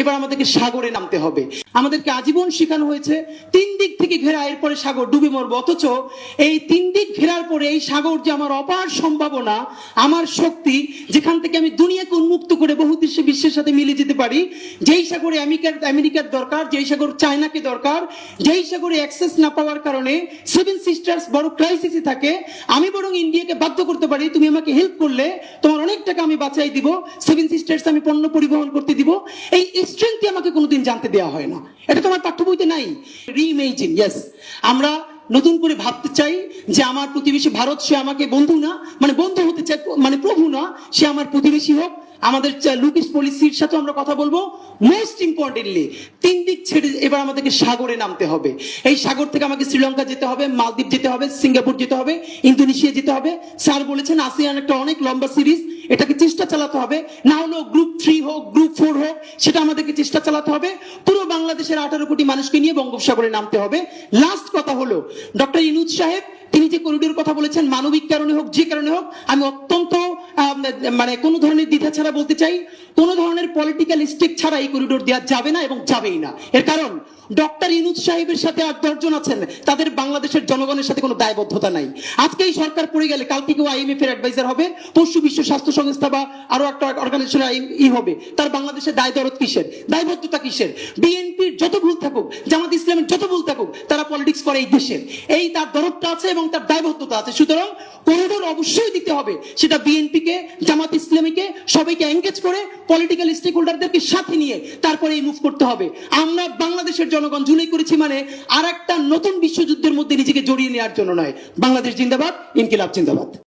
এবার আমাদেরকে সাগরে নামতে হবে। আমাদেরকে আজীবন শেখানো হয়েছে, তিন দিক থেকে ঘেরা, এরপরে সাগর ডুবে মরবো। অথচ এই তিন দিক ঘেরার পরে এই সাগর যে আমার অপার সম্ভাবনা, আমার শক্তি যেখান থেকে আমি দুনিয়াকে উন্মুক্ত করে বহু দেশে বিশ্বের সাথে মিলে যেতে পারি। যেই সাগরে আমেরিকার আমেরিকার দরকার, যেই সাগর চায়নাকে দরকার, যেই সাগরে অ্যাক্সেস না পাওয়ার কারণে সেভেন সিস্টার্স বড় ক্রাইসিসে থাকে। আমি বরং ইন্ডিয়াকে বাধ্য করতে পারি, তুমি আমাকে হেল্প করলে, তোমার অনেক টাকা আমি বাঁচাই দিব, সেভেন সিস্টার্স আমি পণ্য পরিবহন করতে দিব। এই স্ট্রেংথটি আমাকে কোনোদিন জানতে দেওয়া হয় না। এটা তোমার পাঠ্য বইতে নাই। রিইমেজিন ইয়েস আমরা নতুন করে ভাবতে চাই যে আমার প্রতিবেশী ভারত, সে আমাকে বন্ধু না মানে বন্ধু হতে চাই মানে প্রভু না, সে আমার প্রতিবেশী হোক। আমাদের লুকিস পলিসির সাথে আমরা কথা বলব। মোস্ট ইম্পর্টেন্টলি তিন দিক ছেড়ে এবার আমাদেরকে সাগরে নামতে হবে। এই সাগর থেকে আমাকে শ্রীলঙ্কা যেতে হবে, মালদ্বীপ যেতে হবে, সিঙ্গাপুর যেতে হবে, ইন্দোনেশিয়া যেতে হবে। স্যার বলেছেন আসিয়ান একটা অনেক লম্বা সিরিজ, এটাকে চেষ্টা চালাতে হবে। না হলেও গ্রুপ থ্রি হোক গ্রুপ ফোর হোক, সেটা আমাদেরকে চেষ্টা চালাতে হবে। পুরো বাংলাদেশের আঠারো কোটি মানুষকে নিয়ে বঙ্গোপসাগরে নামতে হবে। লাস্ট কথা হলো ডক্টর ইনুজ সাহেব, তিনি যে করিডোর কথা বলেছেন, মানবিক কারণে হোক, যে কারণে হোক, আমি অত্যন্ত মানে কোনো ধরনের দ্বিধা ছাড়া বলতে চাই, কোনো ধরনের পলিটিক্যাল স্টেক ছাড়া এই করিডোর দেওয়া যাবে না এবং যাবেই না। এর কারণ ডক্টর ইনুজ সাহেবের সাথে আর দশজন আছেন, তাদের বাংলাদেশের জনগণের সাথে কোনো দায়বদ্ধতা নাই। আজকে এই সরকার পড়ে গেলে, কালকে কেউ আইএমএফ এর অ্যাডভাইজার হবে, পরশু বিশ্ব স্বাস্থ্য সংস্থা বা আরও একটা অর্গানাইজেশন ই হবে। তার বাংলাদেশের দায় দরদ কিসের? দায়বদ্ধতা কিসের? বিএনপির যত ভুল থাকুক, জামাত ইসলামের যত ভুল থাকুক পলিটিক্স করে এই দেশের এই তার দরদটা আছে এবং তার দায়বদ্ধতা আছে। সুতরাং করিডোর অবশ্যই দিতে হবে। সেটা বিএনপি কে, জামাত ইসলামীকে, সবাইকে এঙ্গেজ করে পলিটিক্যাল স্টেক হোল্ডারদেরকে সাথে নিয়ে তারপরে এই মুভ করতে হবে। আমরা বাংলাদেশের জনগণ জুলাই করেছি মানে আর একটা নতুন বিশ্বযুদ্ধের মধ্যে নিজেকে জড়িয়ে নেওয়ার জন্য নয়। বাংলাদেশ জিন্দাবাদ, ইনকিলাব জিন্দাবাদ।